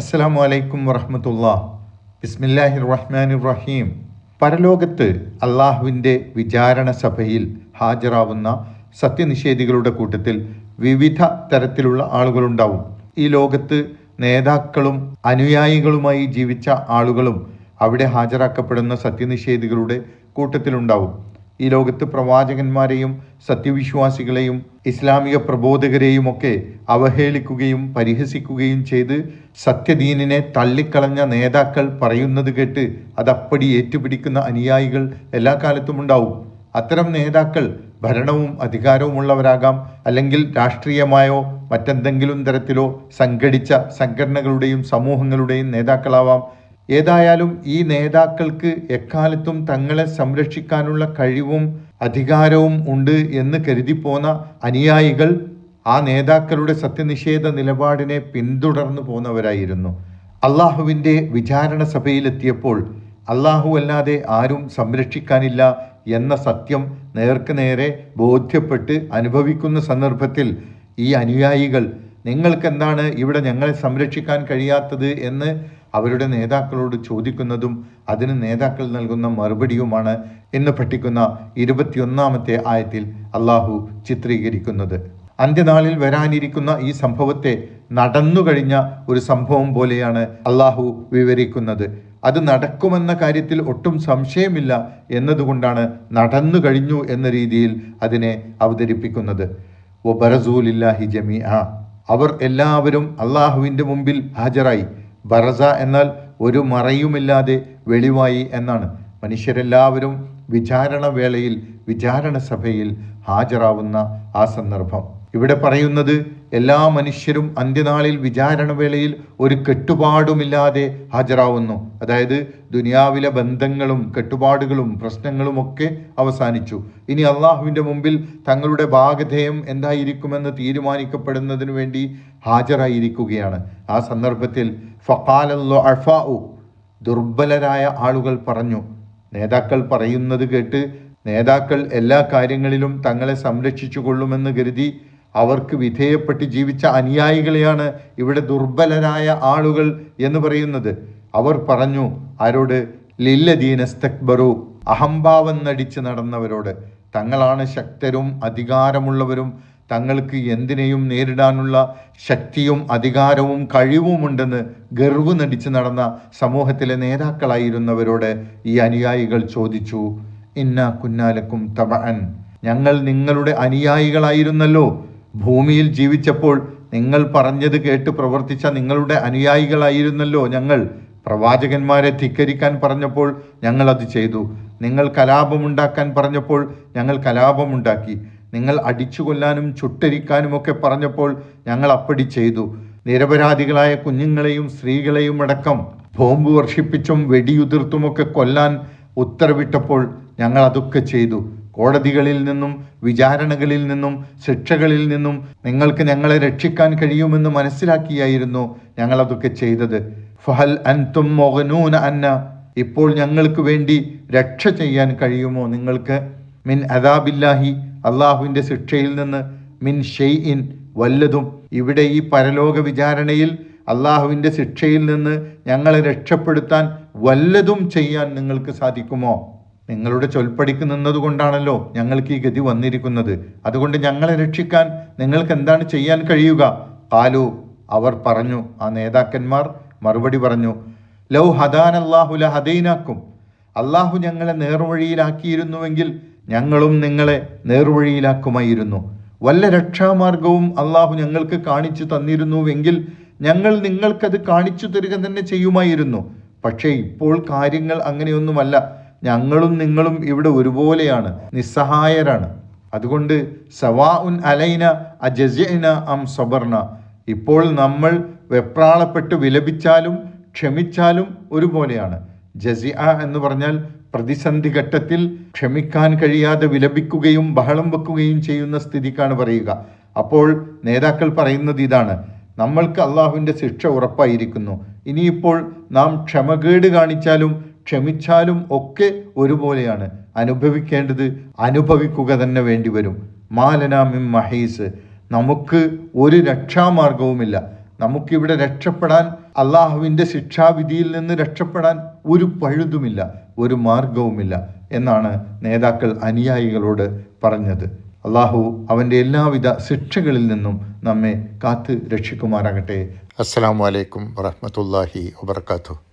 അസ്സലാമു അലൈക്കും വറഹമത്തുള്ള. ബിസ്മില്ലാഹിർ റഹ്മാൻ റഹീം പരലോകത്ത് അള്ളാഹുവിന്റെ വിചാരണ സഭയിൽ ഹാജരാവുന്ന സത്യനിഷേധികളുടെ കൂട്ടത്തിൽ വിവിധ തരത്തിലുള്ള ആളുകളുണ്ടാവും. ഈ ലോകത്ത് നേതാക്കളും അനുയായികളുമായി ജീവിച്ച ആളുകളും അവിടെ ഹാജരാക്കപ്പെടുന്ന സത്യനിഷേധികളുടെ കൂട്ടത്തിലുണ്ടാവും. ഈ ലോകത്ത് പ്രവാചകന്മാരെയും സത്യവിശ്വാസികളെയും ഇസ്ലാമിക പ്രബോധകരെയും ഒക്കെ അവഹേളിക്കുകയും പരിഹസിക്കുകയും ചെയ്ത് സത്യദീനിനെ തള്ളിക്കളഞ്ഞ നേതാക്കൾ പറയുന്നത് കേട്ട് അതപ്പടി ഏറ്റുപിടിക്കുന്ന അനുയായികൾ എല്ലാ കാലത്തും ഉണ്ടാവും. അത്തരം നേതാക്കൾ ഭരണവും അധികാരവുമുള്ളവരാകാം അല്ലെങ്കിൽ രാഷ്ട്രീയമായോ മറ്റെന്തെങ്കിലും തരത്തിലോ സംഘടിച്ച സംഘടനകളുടെയും സമൂഹങ്ങളുടെയും നേതാക്കളാവാം. ഏതായാലും ഈ നേതാക്കൾക്ക് എക്കാലത്തും തങ്ങളെ സംരക്ഷിക്കാനുള്ള കഴിവും അധികാരവും ഉണ്ട് എന്ന് കരുതിപ്പോന്ന അനുയായികൾ ആ നേതാക്കളുടെ സത്യനിഷേധ നിലപാടിനെ പിന്തുടർന്നു പോന്നവരായിരുന്നു. അള്ളാഹുവിന്റെ വിചാരണ സഭയിലെത്തിയപ്പോൾ അള്ളാഹു അല്ലാതെ ആരും സംരക്ഷിക്കാനില്ല എന്ന സത്യം നേർക്ക് നേരെ ബോധ്യപ്പെട്ട് അനുഭവിക്കുന്ന സന്ദർഭത്തിൽ ഈ അനുയായികൾ നിങ്ങൾക്കെന്താണ് ഇവിടെ ഞങ്ങളെ സംരക്ഷിക്കാൻ കഴിയാത്തത്? എന്ന് അവരുടെ നേതാക്കളോട് ചോദിക്കുന്നതും അതിന് നേതാക്കൾ നൽകുന്ന മറുപടിയുമാണ് എന്ന് പഠിക്കുന്ന ഇരുപത്തിയൊന്നാമത്തെ ആയത്തിൽ അള്ളാഹു ചിത്രീകരിക്കുന്നത്. അന്ത്യനാളിൽ വരാനിരിക്കുന്ന ഈ സംഭവത്തെ നടന്നു കഴിഞ്ഞ ഒരു സംഭവം പോലെയാണ് അള്ളാഹു വിവരിക്കുന്നത്. അത് നടക്കുമെന്ന കാര്യത്തിൽ ഒട്ടും സംശയമില്ല എന്നതുകൊണ്ടാണ് നടന്നു കഴിഞ്ഞു എന്ന രീതിയിൽ അതിനെ അവതരിപ്പിക്കുന്നത്. ഒ ബറസൂലില്ലാഹി ജമീ അവർ എല്ലാവരും അള്ളാഹുവിന്റെ മുമ്പിൽ ഹാജരായി. ബറസ എന്നാൽ ഒരു മറയുമില്ലാതെ വെളിവായി എന്നാണ്. മനുഷ്യരെല്ലാവരും വിചാരണ വേളയിൽ വിചാരണ സഭയിൽ ഹാജരാവുന്ന ആ സന്ദർഭം. ഇവിടെ പറയുന്നത് എല്ലാ മനുഷ്യരും അന്ത്യനാളിൽ വിചാരണ വേളയിൽ ഒരു കെട്ടുപാടുമില്ലാതെ ഹാജരാവുന്നു. അതായത് ദുനിയാവിലെ ബന്ധങ്ങളും കെട്ടുപാടുകളും പ്രശ്നങ്ങളുമൊക്കെ അവസാനിച്ചു. ഇനി അള്ളാഹുവിന്റെ മുമ്പിൽ തങ്ങളുടെ ഭാഗധേയം എന്തായിരിക്കുമെന്ന് തീരുമാനിക്കപ്പെടുന്നതിന് വേണ്ടി ഹാജരായിരിക്കുകയാണ്. ആ സന്ദർഭത്തിൽ ഫക്കാലല്ലോ അഫാഉ ദുർബലരായ ആളുകൾ പറഞ്ഞു. നേതാക്കൾ പറയുന്നത് കേട്ട് നേതാക്കൾ എല്ലാ കാര്യങ്ങളിലും തങ്ങളെ സംരക്ഷിച്ചു കൊള്ളുമെന്ന് കരുതി അവർക്ക് വിധേയപ്പെട്ട് ജീവിച്ച അനുയായികളെയാണ് ഇവിടെ ദുർബലരായ ആളുകൾ എന്ന് പറയുന്നത്. അവർ പറഞ്ഞു ആരോട് ലില്ലദീനസ്തക്ബറു അഹംഭാവം നടിച്ച് നടന്നവരോട്. തങ്ങളാണ് ശക്തരും അധികാരമുള്ളവരും. തങ്ങൾക്ക് എന്തിനേയും നേരിടാനുള്ള ശക്തിയും അധികാരവും കഴിവുമുണ്ടെന്ന് ഗർവ് നടിച്ച് നടന്ന സമൂഹത്തിലെ നേതാക്കളായിരുന്നവരോട് ഈ അനുയായികൾ ചോദിച്ചു ഇന്ന കുന്നാലക്കും തബഅൻ. ഞങ്ങൾ നിങ്ങളുടെ അനുയായികളായിരുന്നല്ലോ. ഭൂമിയിൽ ജീവിച്ചപ്പോൾ നിങ്ങൾ പറഞ്ഞത് കേട്ട് പ്രവർത്തിച്ച നിങ്ങളുടെ അനുയായികളായിരുന്നല്ലോ ഞങ്ങൾ. പ്രവാചകന്മാരെ ധിക്കരിക്കാൻ പറഞ്ഞപ്പോൾ ഞങ്ങൾ അത് ചെയ്തു. നിങ്ങൾ കലാപമുണ്ടാക്കാൻ പറഞ്ഞപ്പോൾ ഞങ്ങൾ കലാപമുണ്ടാക്കി. നിങ്ങൾ അടിച്ചു കൊല്ലാനും ചുട്ടരിക്കാനും ഒക്കെ പറഞ്ഞപ്പോൾ ഞങ്ങൾ അപ്പടി ചെയ്തു. നിരപരാധികളായ കുഞ്ഞുങ്ങളെയും സ്ത്രീകളെയും അടക്കം ബോംബ് വർഷിപ്പിച്ചും വെടിയുതിർത്തുമൊക്കെ കൊല്ലാൻ ഉത്തരവിട്ടപ്പോൾ ഞങ്ങൾ അതൊക്കെ ചെയ്തു. കോടതികളിൽ നിന്നും വിചാരണകളിൽ നിന്നും ശിക്ഷകളിൽ നിന്നും നിങ്ങൾക്ക് ഞങ്ങളെ രക്ഷിക്കാൻ കഴിയുമെന്ന് മനസ്സിലാക്കിയായിരുന്നു ഞങ്ങൾ അതൊക്കെ ചെയ്തത്. ഫഹൽ അൻതും മൊഹനൂന അന്ന ഇപ്പോൾ ഞങ്ങൾക്ക് വേണ്ടി രക്ഷ ചെയ്യാൻ കഴിയുമോ നിങ്ങൾക്ക്? മിൻ അദാബില്ലാഹി അള്ളാഹുവിന്റെ ശിക്ഷയിൽ നിന്ന് മിൻ ഷെയ് ഇൻ വല്ലതും. ഇവിടെ ഈ പരലോക വിചാരണയിൽ അള്ളാഹുവിന്റെ ശിക്ഷയിൽ നിന്ന് ഞങ്ങളെ രക്ഷപ്പെടുത്താൻ വല്ലതും ചെയ്യാൻ നിങ്ങൾക്ക് സാധിക്കുമോ? നിങ്ങളുടെ ചൊൽപ്പടിക്ക് നിന്നതുകൊണ്ടാണല്ലോ ഞങ്ങൾക്ക് ഈ ഗതി വന്നിരിക്കുന്നത്. അതുകൊണ്ട് ഞങ്ങളെ രക്ഷിക്കാൻ നിങ്ങൾക്ക് എന്താണ് ചെയ്യാൻ കഴിയുക? കാലു അവർ പറഞ്ഞു ആ നേതാക്കന്മാർ മറുപടി പറഞ്ഞു ലൗ ഹദാൻ അള്ളാഹുല ഹദൈനാക്കും അള്ളാഹു ഞങ്ങളെ നേർവഴിയിലാക്കിയിരുന്നുവെങ്കിൽ ഞങ്ങളും നിങ്ങളെ നേർവഴിയിലാക്കുമായിരുന്നു. വല്ല രക്ഷാമാർഗവും അള്ളാഹു ഞങ്ങൾക്ക് കാണിച്ചു തന്നിരുന്നുവെങ്കിൽ ഞങ്ങൾ നിങ്ങൾക്കത് കാണിച്ചു തരിക തന്നെ ചെയ്യുമായിരുന്നു. പക്ഷേ ഇപ്പോൾ കാര്യങ്ങൾ അങ്ങനെയൊന്നുമല്ല. ഞങ്ങളും നിങ്ങളും ഇവിടെ ഒരുപോലെയാണ് നിസ്സഹായരാണ്. അതുകൊണ്ട് സവാ ഉൻ അലൈന അജന അം സബർണ ഇപ്പോൾ നമ്മൾ വെപ്രാളപ്പെട്ട് വിലപിച്ചാലും ക്ഷമിച്ചാലും ഒരുപോലെയാണ്. ജസിഅ എന്ന് പറഞ്ഞാൽ പ്രതിസന്ധി ഘട്ടത്തിൽ ക്ഷമിക്കാൻ കഴിയാതെ വിലപിക്കുകയും ബഹളം വെക്കുകയും ചെയ്യുന്ന സ്ഥിതിക്കാണ് പറയുക. അപ്പോൾ നേതാക്കൾ പറയുന്നത് ഇതാണ് നമ്മൾക്ക് അള്ളാഹുവിന്റെ ശിക്ഷ ഉറപ്പായിരിക്കുന്നു. ഇനിയിപ്പോൾ നാം ക്ഷമകേട് കാണിച്ചാലും ക്ഷമിച്ചാലും ഒക്കെ ഒരുപോലെയാണ്. അനുഭവിക്കേണ്ടത് അനുഭവിക്കുക തന്നെ വേണ്ടി വരും. മാലനാമിം മഹീസ്. നമുക്ക് ഒരു രക്ഷാമാർഗവുമില്ല. നമുക്കിവിടെ രക്ഷപ്പെടാൻ അള്ളാഹുവിന്റെ ശിക്ഷാവിധിയിൽ നിന്ന് രക്ഷപ്പെടാൻ ഒരു പഴുതുമില്ല ഒരു മാർഗവുമില്ല എന്നാണ് നേതാക്കൾ അനുയായികളോട് പറഞ്ഞത്. അള്ളാഹു അവന്റെ എല്ലാവിധ ശിക്ഷകളിൽ നിന്നും നമ്മെ കാത്ത് രക്ഷിക്കുമാറാകട്ടെ. അസ്സാം വലൈക്കും വറഹമത്തല്ലാഹി വാത്തു